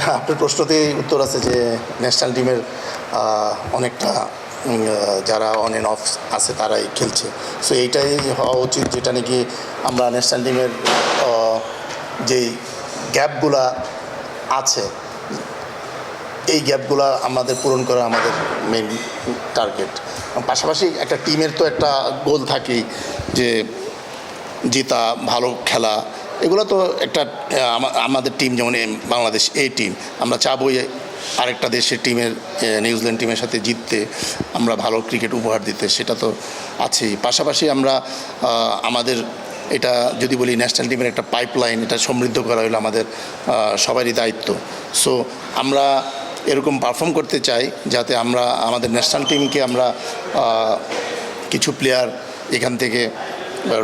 না আপনার প্রশ্নতেই উত্তর আছে যে ন্যাশনাল টিমের অনেকটা যারা অন অ্যান্ড অফ আছে তারাই খেলছে। সো এইটাই হওয়া উচিত যেটা নাকি আমরা ন্যাশনাল টিমের যেই গ্যাপগুলা আছে, এই গ্যাপগুলো আমাদের পূরণ করা আমাদের মেন টার্গেট পাশাপাশি একটা টিমের তো একটা গোল থাকেই যে জেতা, ভালো খেলা এগুলো তো একটা আমাদের টিম যেমন বাংলাদেশ এ টিম আমরা চাবই আরেকটা দেশের টিমের নিউজিল্যান্ড টিমের সাথে জিততে, আমরা ভালো ক্রিকেট উপহার দিতে, সেটা তো আছেই। পাশাপাশি আমরা আমাদের এটা যদি বলি ন্যাশনাল টিমের একটা পাইপলাইন এটা সমৃদ্ধ করা হলো আমাদের সবারই দায়িত্ব। সো আমরা এরকম পারফর্ম করতে চাই যাতে আমরা, আমাদের ন্যাশনাল টিমকে আমরা কিছু প্লেয়ার এখান থেকে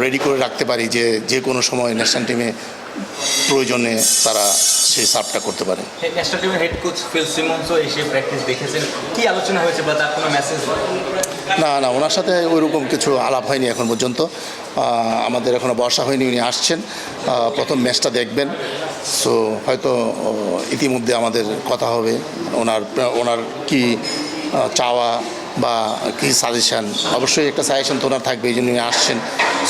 রেডি করে রাখতে পারি যে যে কোনো সময় ন্যাশনাল টিমে প্রয়োজনে তারা সেই সার্ভটা করতে পারে। ন্যাশনাল টিমের হেড কোচ ফিল সিমন্সও এসে প্র্যাকটিস দেখেছেন। কি আলোচনা হয়েছে বা তার কোনো মেসেজ না না ওনার সাথে ওইরকম কিছু আলাপ হয়নি এখন পর্যন্ত। আমাদের এখনও বর্ষা হয়নি উনি আসছেন। প্রথম ম্যাচটা দেখবেন। সো হয়তো ইতিমধ্যে আমাদের কথা হবে। ওনার ওনার কি চাওয়া বা কি সাজেশান অবশ্যই একটা সাজেশান তো ওনার থাকবে এই জন্য উনি আসছেন।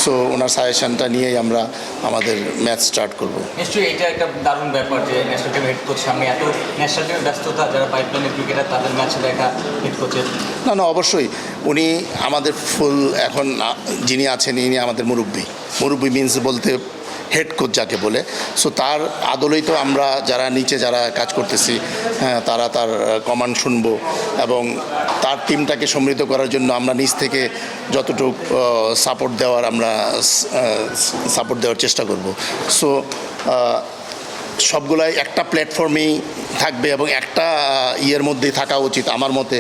সো ওনার সাজেশানটা নিয়েই আমরা আমাদের ম্যাচ স্টার্ট করব। নিশ্চয়ই এটা একটা দারুণ ব্যাপার যে ন্যাশনাল টিমের হেড কোচ সামনে এত ন্যাশনাল টিমের ব্যস্ততা যারা পাইপলাইনের ক্রিকেটার তাদের ম্যাচে দেখা হেড কোচের না না অবশ্যই। উনি আমাদের ফুল এখন যিনি আছেন ইনি আমাদের মুরব্বী। মুরব্বী মিন্স বলতে হেড কোচ যাকে বলে। সো তার আদলেই তো আমরা যারা নিচে যারা কাজ করতেছি হ্যাঁ তারা তার কমান্ড শুনব এবং তার টিমটাকে সমৃদ্ধ করার জন্য আমরা নিচ থেকে যতটুকু সাপোর্ট দেওয়ার আমরা সাপোর্ট দেওয়ার চেষ্টা করব। সো সবগুলাই একটা প্ল্যাটফর্মেই থাকবে এবং একটা ইয়ের মধ্যেই থাকা উচিত আমার মতে।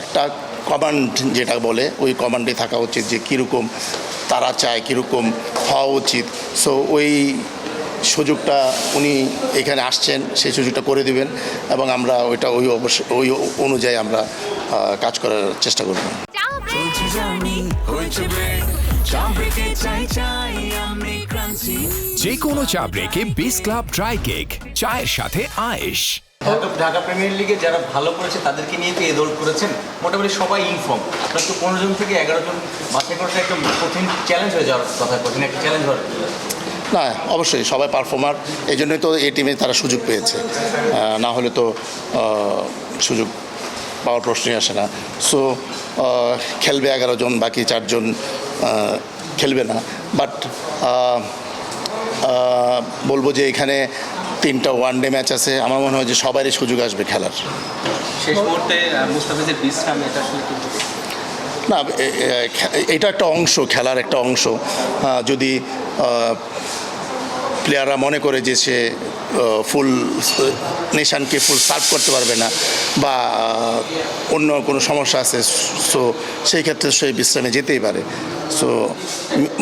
একটা কমান্ড যেটা বলে, ওই কমান্ডে থাকা উচিত যে কীরকম তারা চায় কীরকম হওয়া উচিত। সো ওই সুযোগটা উনি এখানে আসছেন সেই সুযোগটা করে দিবেন এবং আমরা ওইটা ওই অবশ্য ওই অনুযায়ী আমরা কাজ করার চেষ্টা করব। যে কোনো চা ব্রেকে বিস ক্লাব ড্রাই কেক চায়ের সাথে আয়েশ। ঢাকা প্রিমিয়ার লিগে যারা ভালো করেছে, তাদেরকে নিয়ে তো এ দৌড় করেছেন। মোটামুটি সবাই ইনফর্ম আপনার তো পনেরো জন থেকে এগারো জন বাছাই করতে একটা কঠিন চ্যালেঞ্জ হয়ে যাওয়ার কথা, কঠিন একটা চ্যালেঞ্জ হওয়ার না, অবশ্যই সবাই পারফর্মার এই জন্যই তো এই টিমে তারা সুযোগ পেয়েছে। না হলে তো সুযোগ পাওয়ার প্রশ্নই আসে না। সো খেলবে এগারো জন, বাকি চারজন খেলবে না। বাট বলব যে এখানে তিনটা ওয়ান ডে ম্যাচ আছে। আমার মনে হয় যে সবারই সুযোগ আসবে খেলার। শেষ মুহূর্তে মুস্তাফিজের বিশ্রাম এটা আসলে না এটা একটা অংশ খেলার একটা অংশ। যদি প্লেয়াররা মনে করে যে সে ফুল নেশানকে ফুল সার্ভ করতে পারবে না বা অন্য কোনো সমস্যা আছে সো সেই ক্ষেত্রে সে বিশ্রামে যেতেই পারে। সো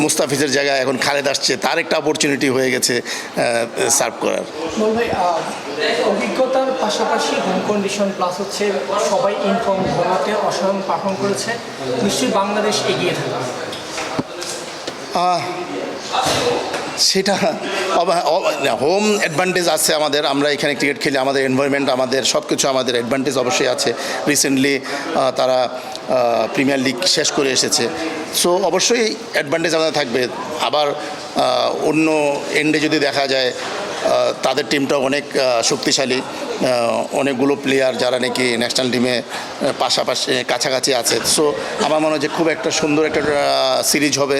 মুস্তাফিজের জায়গায় এখন খালেদ আসছে তার একটা অপরচুনিটি হয়ে গেছে সার্ভ করার। অভিজ্ঞতার পাশাপাশি হোম কন্ডিশন প্লাস হচ্ছে সবাই ইনফর্ম অসাধারণ পারফর্ম করেছে নিশ্চয়ই বাংলাদেশ এগিয়ে থাকবে। সেটা হোম অ্যাডভান্টেজ আছে আমাদের। আমরা এখানে ক্রিকেট খেলি, আমাদের এনভায়রনমেন্ট আমাদের সব কিছু আমাদের অ্যাডভান্টেজ অবশ্যই আছে। রিসেন্টলি তারা প্রিমিয়ার লিগ শেষ করে এসেছে। সো অবশ্যই অ্যাডভান্টেজ আমাদের থাকবে। আবার অন্য এন্ডে যদি দেখা যায় তাদের টিমটাও অনেক শক্তিশালী অনেকগুলো প্লেয়ার যারা নাকি ন্যাশনাল টিমে পাশাপাশি কাছাকাছি আছে। সো আমার মনে হয় যে খুব একটা সুন্দর একটা সিরিজ হবে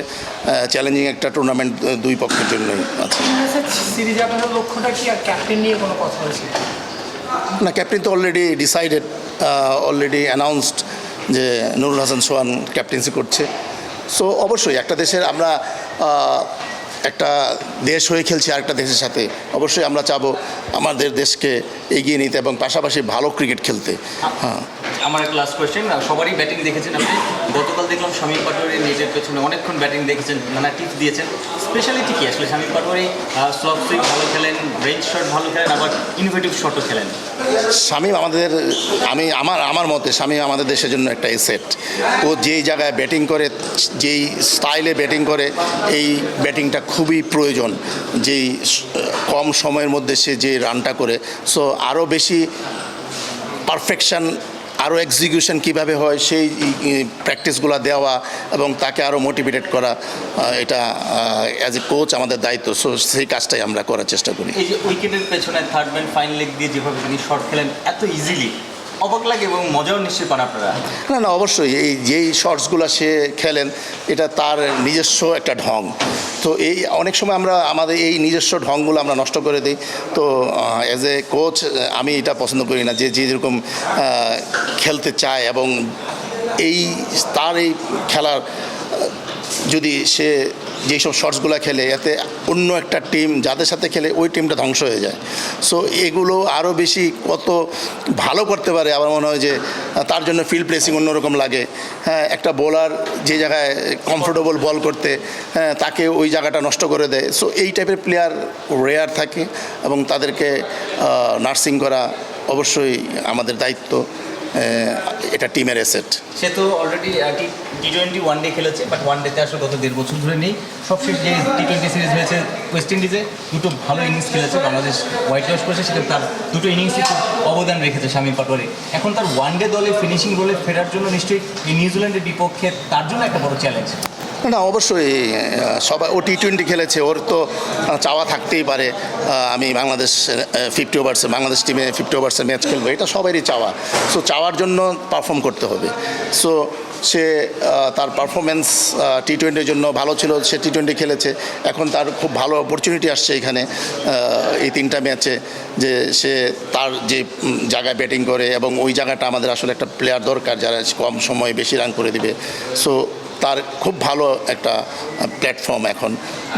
চ্যালেঞ্জিং একটা টুর্নামেন্ট দুই পক্ষের জন্যই আছে। সিরিজে আপনাদের লক্ষ্যটা কি? আর ক্যাপ্টেন নিয়ে কোনো কথা হয়েছে? না ক্যাপ্টেন তো অলরেডি ডিসাইডেড অলরেডি অ্যানাউন্সড যে নুরুল হাসান সোহান ক্যাপ্টেন্সি করছে। সো অবশ্যই একটা দেশের আমরা একটা দেশ হয়ে খেলছে আরেকটা দেশের সাথে। অবশ্যই আমরা চাবো আমাদের দেশকে এগিয়ে নিতে এবং পাশাপাশি ভালো ক্রিকেট খেলতে। হ্যাঁ। আমার একটা লাস্ট কোয়েশ্চেন সবারই ব্যাটিং দেখেছেন আপনি? গতকাল দেখলাম শামীম পাটোয়ারি নিজের পেছনে অনেকক্ষণ ব্যাটিং দেখেছেন, নানা টিপস দিয়েছেন। স্পেশালিটি কি? আসলে শামীম পাটোয়ারি সফট সুইং ভালো খেলেন রেঞ্জ শট ভালো খেলেন, আবার ইনোভেটিভ শটও খেলেন। আমাদের, আমি, আমার আমার মতে শামীম আমাদের দেশের জন্য একটা এসেট ও যেই জায়গায় ব্যাটিং করে, যেই স্টাইলে ব্যাটিং করে, এই ব্যাটিংটা খুবই প্রয়োজন। যেই, কম সময়ের মধ্যে সে যে রানটা করে সো আরও বেশি পারফেকশন আরও এক্সিকিউশন কীভাবে হয়, সেই প্র্যাকটিসগুলো দেওয়া এবং তাকে আরও মোটিভেটেড করা এটা অ্যাজ এ কোচ আমাদের দায়িত্ব। সো সেই কাজটাই আমরা করার চেষ্টা করি। এই যে উইকেটের পেছনে থার্ড ম্যান ফাইন লেগ দিয়ে যেভাবে তিনি শর্ট খেলেন, এত ইজিলি অবাক লাগে এবং মজাও নিশ্চয়ই পান আপনারা। না না, অবশ্যই, এই যেই শর্টসগুলো সে খেলেন, এটা তার নিজস্ব একটা ঢং। তো এই অনেক সময় আমরা আমাদের এই নিজস্ব ঢংগুলো আমরা নষ্ট করে দিই। তো অ্যাজ এ কোচ আমি এটা পছন্দ করি না যে যে যেরকম খেলতে চায় এবং এই, তার এই খেলার যদি সে যেসব শর্টসগুলো খেলে, এতে অন্য একটা টিম যাদের সাথে খেলে ওই টিমটা ধ্বংস হয়ে যায়। সো এগুলো আরও বেশি কত ভালো করতে পারে আমার মনে হয় যে, তার জন্য ফিল্ড প্লেসিং অন্যরকম লাগে। হ্যাঁ একটা বোলার যে জায়গায় কমফোর্টেবল বল করতে হ্যাঁ তাকে ওই জায়গাটা নষ্ট করে দেয়। সো এই টাইপের প্লেয়ার রেয়ার থাকে এবং তাদেরকে নার্সিং করা অবশ্যই আমাদের দায়িত্ব। এটা টিমের অ্যাসেট সে তো already T twenty one day খেলেছে বাট ওয়ান ডেতে আসলে গত দেড় বছর ধরে নেই। সবশেষ যে টি টোয়েন্টি সিরিজ হয়েছে ওয়েস্ট ইন্ডিজে দুটো ভালো ইনিংস খেলেছে, বাংলাদেশ হোয়াইট হাউস করেছে, সেটা তার দুটো ইনিংসে খুব অবদান রেখেছে শামীম পাটোয়ারি। এখন তার ওয়ান ডে দলে ফিনিশিং রোলে ফেরার জন্য নিশ্চয়ই নিউজিল্যান্ডের বিপক্ষে তার জন্য একটা বড় চ্যালেঞ্জ না অবশ্যই সবাই, ও টি টোয়েন্টি খেলেছে, ওর তো চাওয়া থাকতেই পারে আমি বাংলাদেশ ফিফটি ওভার্সে বাংলাদেশ টিমে ফিফটি ওভার্সের ম্যাচ খেলব, এটা সবারই চাওয়া। সো চাওয়ার জন্য পারফর্ম করতে হবে। সো সে তার পারফরমেন্স টি টোয়েন্টির জন্য ভালো ছিল সে টি টোয়েন্টি খেলেছে। এখন তার খুব ভালো অপরচুনিটি আসছে এখানে এই তিনটা ম্যাচে যে সে তার যে জায়গায় ব্যাটিং করে এবং ওই জায়গাটা আমাদের আসলে একটা প্লেয়ার দরকার যারা কম সময়ে বেশি রান করে দিবে। সো তার খুব ভালো একটা প্ল্যাটফর্ম এখন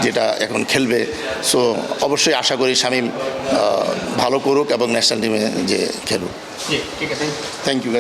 যেটা এখন খেলবে। সো অবশ্যই আশা করি শামীম ভালো করুক এবং ন্যাশনাল টিমে যে খেলুক। ঠিক আছে। Thank you